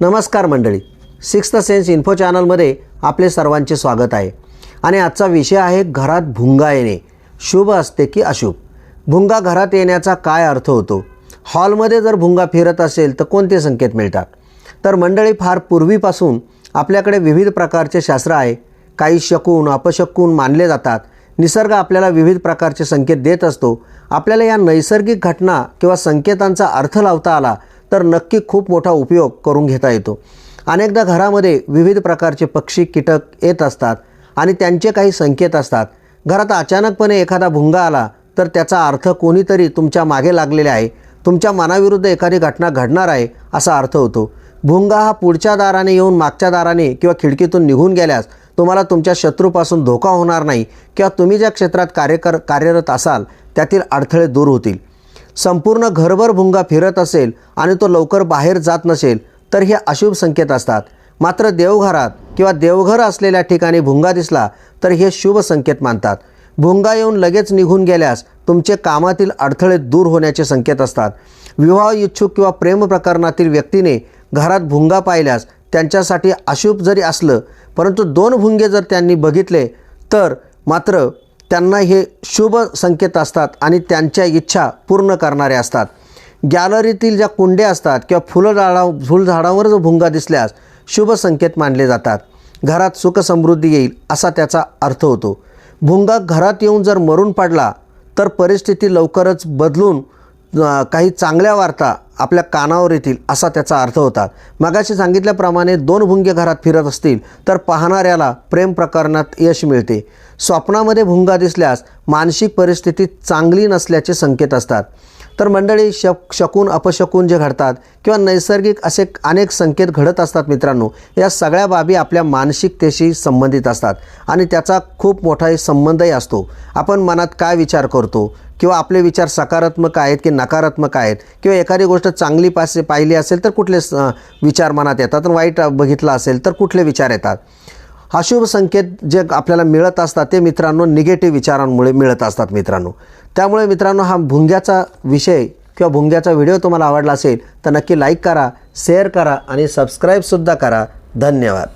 नमस्कार मंडळी. Sixth sense info चॅनलमध्ये आपले सर्वांचे स्वागत आहे. आणि आजचा विषय आहे घरात भुंगा येणे. शुभ असते की अशुभ? भुंगा घरात येण्याचा काय अर्थ होतो? हॉलमध्ये जर भुंगा फिरत असेल तर कोणते संकेत मिळतात? तर मंडळी फार पूर्वीपासून आपल्याकडे विविध प्रकारचे शास्त्र आहे. काही शकून अपशकून मानले जातात. निसर्ग आपल्याला विविध प्रकारचे संकेत देत असतो. आपल्याला या नैसर्गिक घटना किंवा संकेतांचा अर्थ लावता आला तर नक्की खूप मोठा उपयोग करून घेता येतो. अनेकदा घरामध्ये विविध प्रकारचे पक्षी कीटक येत असतात आणि त्यांचे काही संकेत असतात. घरात अचानकपणे एखादा भुंगा आला तर त्याचा अर्थ कोणीतरी तुमच्या मागे लागलेले आहे. तुमच्या मनाविरुद्ध एखादी घटना घडणार आहे असा अर्थ होतो. भुंगा हा पुढच्या दाराने येऊन मागच्या दाराने किंवा खिडकीतून निघून गेल्यास तुम्हाला तुमच्या शत्रूपासून धोका होणार नाही किंवा तुम्ही ज्या क्षेत्रात कार्य कर कार्यरत असाल त्यातील अडथळे दूर होतील. संपूर्ण घरभर भुंगा फिरत असेल आणि तो लवकर बाहेर जात नसेल तर हे अशुभ संकेत असतात. मात्र देवघरात किंवा देवघर असलेल्या ठिकाणी भुंगा दिसला तर हे शुभ संकेत मानतात. भुंगा येऊन लगेच निघून गेल्यास तुमचे कामातील अडथळे दूर होण्याचे संकेत असतात. विवाह इच्छुक किंवा प्रेम प्रकरणातील व्यक्तीने घरात भुंगा पाहिल्यास त्यांच्यासाठी अशुभ जरी असलं परंतु दोन भुंगे जर त्यांनी बघितले तर मात्र त्यांना हे शुभ संकेत असतात आणि त्यांच्या इच्छा पूर्ण करणारे असतात. गॅलरीतील ज्या कुंड्या असतात किंवा फुलझाडा फुलझाडावर जो भुंगा दिसल्यास शुभ संकेत मानले जातात. घरात सुख समृद्धी येईल असा त्याचा अर्थ होतो. भुंगा घरात येऊन जर मरून पडला तर परिस्थिती लवकरच बदलून काही चांगल्या वार्ता आपल्या कानावर येतील असा त्याचा अर्थ होता. मगाशी सांगितल्याप्रमाणे दोन भुंगे घरात फिरत असतील तर पाहणाऱ्याला प्रेम प्रकरणात यश मिळते. स्वप्नामध्ये भुंगा दिसल्यास मानसिक परिस्थिती चांगली नसल्याचे संकेत असतात. तर मंडळी शक शकून अपशकून जे घडतात किंवा नैसर्गिक असे अनेक संकेत घडत असतात मित्रांनो या सगळ्या बाबी आपल्या मानसिकतेशी संबंधित असतात आणि त्याचा खूप मोठाही संबंधही असतो. आपण मनात काय विचार करतो? किंवा आपले विचार सकारात्मक आहेत की नकारात्मक आहेत किंवा एखादी गोष्ट चांगली पासे पाहिली असेल तर कुठले विचार मनात येतात आणि वाईट बघितलं असेल तर कुठले विचार येतात? अशुभ संकेत जे आपल्याला मिळत असतात ते मित्रांनो निगेटिव्ह विचारांमुळे मिळत असतात मित्रांनो. त्यामुळे मित्रांनो हा भुंग्याचा विषय किंवा भुंग्याचा व्हिडिओ तुम्हाला आवडला असेल तर नक्की लाईक करा शेअर करा आणि सबस्क्राईबसुद्धा करा. धन्यवाद.